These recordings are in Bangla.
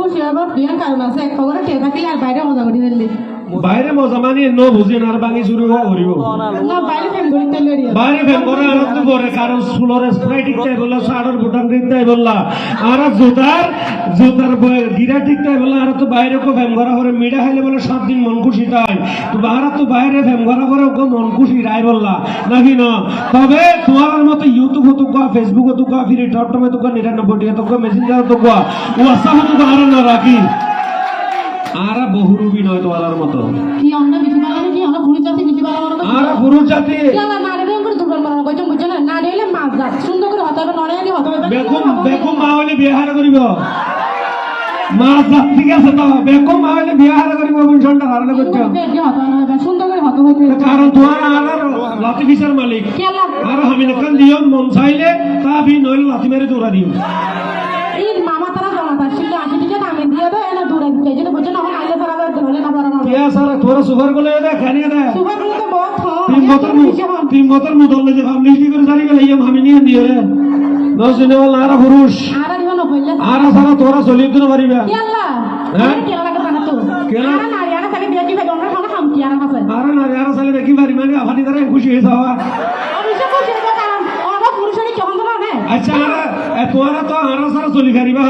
খুশি হবার বিয়ার কারণ আছে এক খবরে টের থাকিলে আর বাইরে মজা করি ফেললি বাইরে মজা মানি ন বুঝি না আর ভাঙি শুরু করিব বাইরে ফেম করি বাইরে ফেম করে কারণ স্কুলের স্প্রাইট ইচ্ছাই বললা শার্টের বুটান দিতে বললা। আর জুতার জুতার গিরা ঠিকটাই বললা আর তো বাইরে কো ফেম করা করে মিডা খাইলে বলে সাত দিন মন খুশি তাই। তো আর তো বাইরে ফেম করা করে ওকে মন খুশি রাই বললা। নাকি না? তবে তোমার মতো ইউটিউব তো কোয়া ফেসবুক তো কোয়া ফিরে টটমে তো কোয়া নিরানব্বই টাকা তো কোয়া মেসেঞ্জার তো কোয়া। হোয়াটসঅ্যাপ তো আর না রাখি। আর বহুরূপী নয় তোমার মতো। কি অন্য বেশি ভালো কি অন্য পুরুষ জাতি ভালো মনে আর পুরুষ জাতি। ইয়ালা নারী দেন করে দুর্বল মনে কইছো বুঝছ না? নারী হইলে মাছ জাত সুন্দর করে হতে হবে নড়ে হতে হবে বেকুম বেকুম মা হইলে বিয়ে হারা করিব। মা জাত ঠিক আছে তো বেকুম মা হইলে বিয়ে হারা করিব বুঝছন্টা হারানো করছ বেশি হতে হবে সুন্দর করে হতে হবে কারণ তোমার আর লাতি ফিসার মালিক? আর আমি নেখান দিও মন চাইলে তা ভি নইলে লাতি মেরে দৌড়া দিও। এই মামা তারা জমা তার শিখে আশি টিকে দামে দিয়ে দেয় এনে দূরে দিতে যেটা বুঝছ না আইলে তারা হলে না পারা না কে তোরা সুপারগুলো দে খানিয়ে দে সুপারগুলো তো বহুত তিন বছর তিন বছর মুদল যে ফামলি কি করে জানি গেলে ইয়ে আমি নিয়ে দিও রে। দশ দিনে বল আর পুরুষ। আর দিও না কইলে আর সারা তোরা চলি দিতে পারিবা। হ্যাঁ? কেলা লাগে জানা তো। কেলা? আর নারী আর তাকে বিয়ে কি ফেলে আমরা খানা খাম কি আর আছে আর না আর সালে দেখি পারি মানে আফানি দ্বারা খুশি হয়ে যাওয়া। খুশি আমরা না আচ্ছা আর তোরা তো আর সারা চলি পারিবা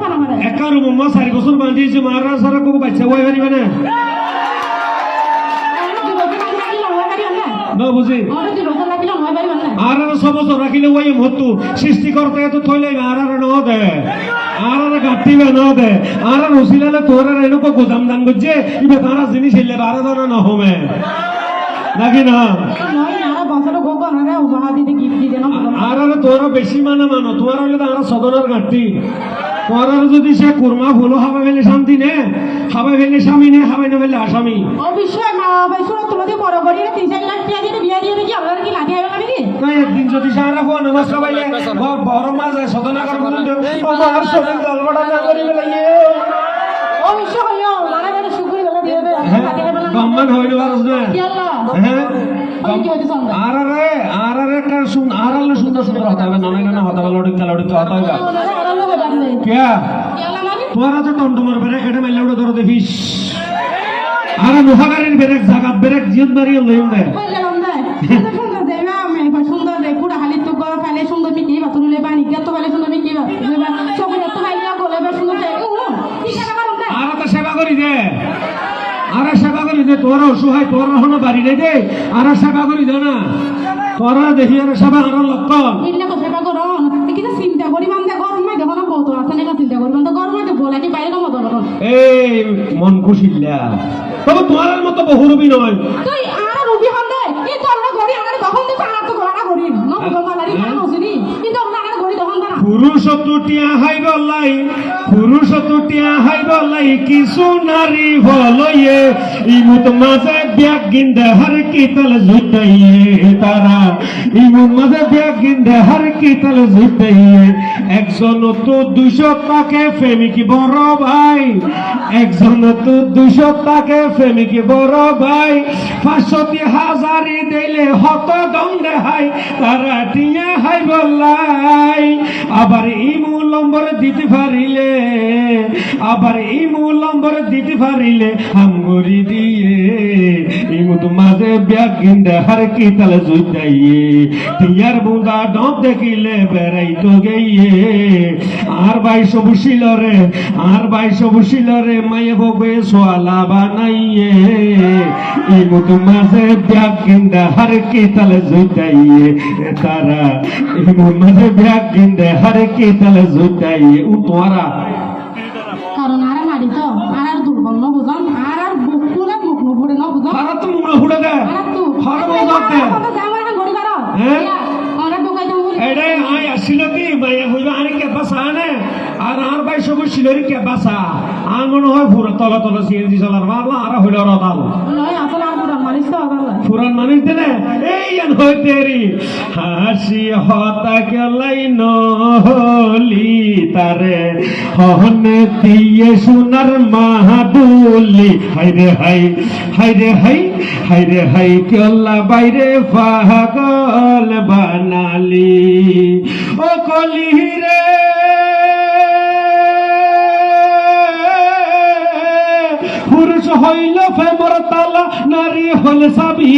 খানা একা রুম চারি বছর বান্ধিছে মারা সারা কোক বাচ্চা বই পারিবা না। বুঝি? আর আর সব রাখিলে ওই মতো সৃষ্টিকর্তা তো থইলে আর আর ন দে। আর আর গাটিবে ন দে। আর আর উসিলালে তোর আর এনুকো গোদাম দান করছে ইবে তারা জিনিস এলে বারে ধরে ন হমে নাকি না? আর আর তোরা বেশি মানে মানো তোমার তো সদনের ঘাটতি। যদি সে কুরমা ভুলো হাবা ফেলে শান্তি নে হাবা ফেলে স্বামী নে হাবাই না ফেলে আসামি। তাই একদিন যদি সারা বড় মাছ সদনা করে আমার শরীর দলবড়া না করি বেলাইয়ে গম্মান হইল পারস না হ্যাঁ আর আরে আর আরে একটা শুন আর আলে সুন্দর সুন্দর হতে হবে ননে ননে হতে হবে লড়িতে লড়িতে হতে হবে কে তোরা তো টমটমের বেরেক এটা মাইলে উড়ে ধরো দেখিস আর মহাগারের বেরেক জাগাত বেরেক জিয়ন মারিয়ে লইম দে সুন্দর হালি তো সুন্দর মিকি সুন্দর মিকি সব গলে বা সুন্দর দে আর তো সেবা করি দে। আর সেবা করি দে। তোর অসহায় তোর হনো বাড়ি দে দে। আর সেবা করি দে না। তোরা দেখি আর সেবা আর লক্ষণ। এগুলা কথা সেবা করো কিন্তু চিন্তা করি বান্ধে গরম মাই দেখো না। বহুত আছে চিন্তা করি বান্ধে গরম মাই বলা কি বাইরে এই মন খুশিল্লা তবে তোমার মতো বহুরূপী নয়। তুই আর রুবি হন দে এই তো আমরা গড়ি আমরা তখন তো আর তো গড়া গড়ি ন গমালারি না নসিনি কিন্তু আমরা আর গড়ি তখন না পুরুষ তুটিয়া হাই গলাই পুরুষ তুটিয়া হাই গলাই কিছু নারী হলয়ে, ইমুত মাঝে ব্যাগ গিন্দে হর কিতল জুটাইয়ে তারা। ইমুত মাঝে ব্যাগ গিন্দে হর কিতল জুটাইয়ে, একজন তো দুশো টাকে প্রেমিকি বড় ভাই, একজন তো দুশো টাকে প্রেমিকি বড় ভাই। পাঁচশোটি হাজারি দিলে হত গঙ্গে হাই, তারা টিয়া হাই বললাই আবার ইমু নম্বর দিতে পারিলে, আবার ইমু নম্বর দিতে পারিলে হামগরি দিয়ে ইমু তো মাঝে ব্যাগ গিন্দে হার কি তালে জুইতাইয়ে টিয়ার বুঁদা ডব দেখিলে বেড়াই তো গেইয়ে। আর বাইশ বসিল রে আর বাইশ বসিল রে মায়ে ববে সোয়ালা বানাইয়ে ইমু তো মাঝে ব্যাগ গিন্দে হার কি তালে জুইতাইয়ে তারা ইমু মাঝে ব্যাগ গিন্দে হার কি তালে জুইতাইয়ে উ তোরা কারণ আর মারি তো আর আর দুর্বল ন বুঝন আর আর বুক পুরে মুখ ন পুরে ন বুঝন তারা তো মুড়ে ফুড়ে দে। আর আর হর বোঝাতে আমার গড়ি করো। হ্যাঁ? আমরা ঢুকাই দাও বলি। আই আসিল কি মাইয়া হইবা আরে কে বাসা আনে। আর আর বাই সব শিলরি কে বাসা। আর মনে হয় পুরো তলা তলা সিএনজি চালার মারলা আর হইল রদাল। নয় পুরান মানুষ দিলে এই আন হই তেরি, হাসি হতা গেলাই নলি তারে হনে দিয়ে সোনার মাহাদুলি, হাইরে হাই হাইরে হাই হাইরে হাই কেলা বাইরে পাগল হইলে সাবি।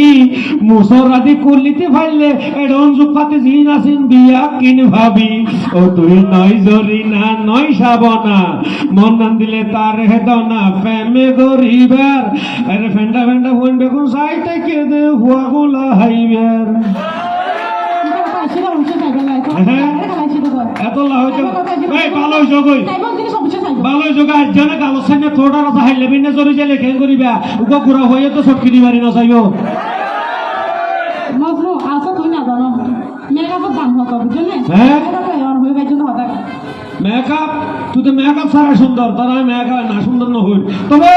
মুসরাদি কলিতে ভাইলে এডন জুপাতে জিন আসিন বিয়া কিন ভাবি? ও তুই নয় জরি না নয় সাবনা। মন নাম দিলে তার হেদনা ফেমে গরিবার। আরে ফেন্ডা ফেন্ডা হইন বেগুন সাইতে কে দে হুয়া গোলা হাইবার। এত লা হইতো ভালো হইছো। কই? ভালো গাছ জানা সামনে থোড়া রাতা হাইলে বিনে জরি জেলে কেন করিবা উগো গুড়া হইয়ে তো সটকি দিবারি না চাইও মজনু আলসা তুই না জানো মেকআপের দাম হতো বুঝলি হ্যাঁ? হয়ে গেছে হতা মেকআপ? তুই তো মেকআপ ছাড়া সুন্দর তারা মেকআপ না সুন্দর না হই তবে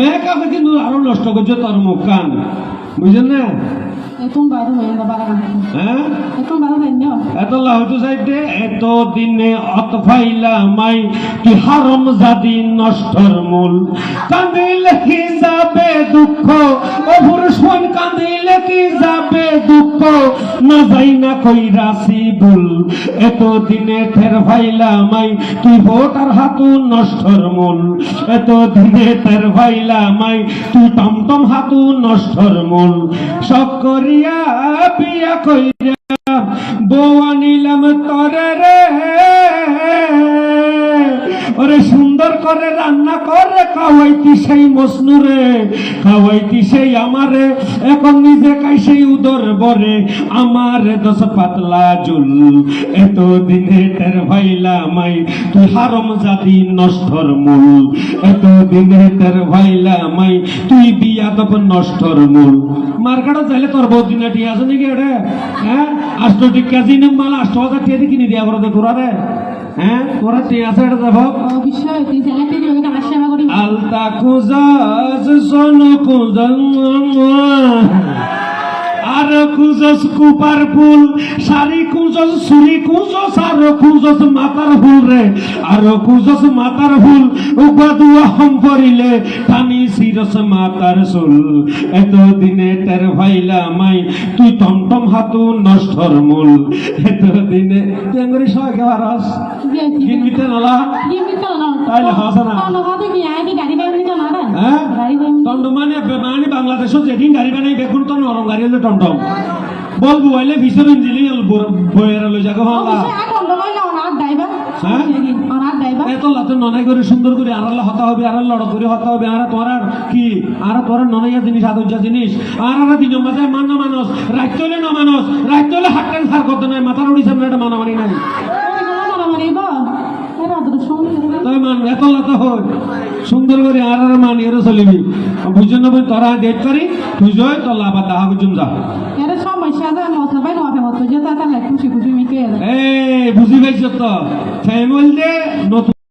মেকআপে কিন্তু আরও নষ্ট করছে তোর মুখ কান বুঝলেন না? এতন বাইরে হয়ে যাবে বারা হ্যাঁ এতন বাইরে হয়ে যাবে এত লাহতু সাইডে এত দিনে অত ফাইলা মাই তুই হারম জাদি নষ্টর মূল। কান্দিলে কি যাবে দুঃখ? ও পুরুষ মন কান্দিলে কি যাবে দুঃখ? না যাই না কই রাশি ভুল। এত দিনে ফের ফাইলা মাই তুই ভোটার হাতু নষ্টর মূল। এত দিনে ফের ফাইলা মাই তুই টমটম হাতু নষ্টর মূল। সব করিয়া পিয়া কইরা বউ আনিলাম তরে রে। ওরে সুন্দর করে রান্না করে, খাওয়াইতি সেই মসনুরে খাওয়াইতি সেই আমারে। এখন নিজে খাই সেই উদর বরে, আমার দশ পাতলা জুল। এত দিনে তের ভাইলা মাই, তুই হারম জাতি নষ্টর মূল। এত দিনে তের ভাইলা মাই, তুই বিয়া তপ নষ্টর মূল। মার্কেটত যাইলে তোর বহুত দিনে টি আছে নাকি ওটা হ্যাঁ? আষ্ট টিকা জিনে মাল আষ্ট হাজার টিয়া কিনে দিয়া করে তোরা রে হ্যাঁ তোরা টি এটা দেখো। অবশ্যই তুই কি দিয়ে কাজ সেবা করি আলতা খুঁজাস সোন খুঁজান আর খুঁজস কুপার ফুল, শাড়ি খুঁজস ছুরি খুঁজস আর খুঁজস মাতার ফুল রে। আর খুঁজস মাতার ফুল উগা দুয়া হম পরিলে টানি সিরস মাতার চুল এত দিনে তের ভাইলা মাই, তুই টমটম হাতু নষ্টর মূল। এত দিনে তেঙ্গরি সবাই খাওয়ারস কিনবিতে নালা? তাইলে হাসা না। টমটমানে মানে বাংলাদেশত যেদিন গাড়ি বানাই বেগুন তো নরম গাড়ি হলে টমটম বলব আইলে ভিতর ইঞ্জিলি বইয়ের লই হালা হ্যাঁ? এত লাতে ননাই করে সুন্দর করে আড়ালে হতা হবে আড়াল লড় করে হতা হবে আর কি? আর তোর ননাইয়া জিনিস আদর্যা জিনিস। আর আর দিন মাঝে মান না মানুষ হলে না মানুষ রাইত হলে সার করতে নাই মাথার উড়ি সামনে একটা মানামানি নাই। মান এত লাতে হয় সুন্দর করে আর আর মানি এর চলিবি। তোরা ডেট করি? তুই জয় দাহা বুঝুম যা। এই বুঝি পাইছ তো? ফ্যামিলি নতুন